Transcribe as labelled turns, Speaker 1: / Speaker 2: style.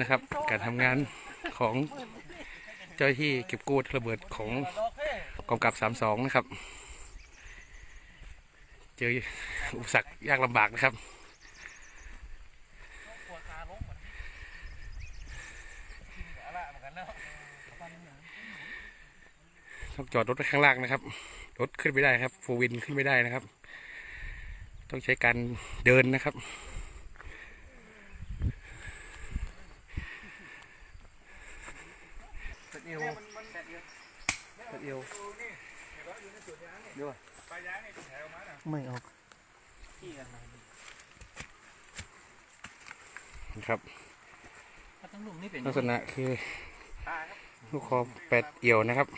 Speaker 1: นะครับ การทำงานของเจ้าที่เก็บกู้ระเบิดของกองกับสามสองนะครับ เจออุปสรรคยากลำบากนะครับต้องจอดรถไว้ข้างล่างนะครับ รถขึ้นไม่ได้ครับโฟวินขึ้นไม่ได้นะครับ ต้องใช้การเดินนะครับ
Speaker 2: เอวเสร็จเอวเดี๋ยวไม่อ
Speaker 1: อกครับ
Speaker 2: ลั
Speaker 1: กษณะคือ ลูกคอแปดเอียวนะครับ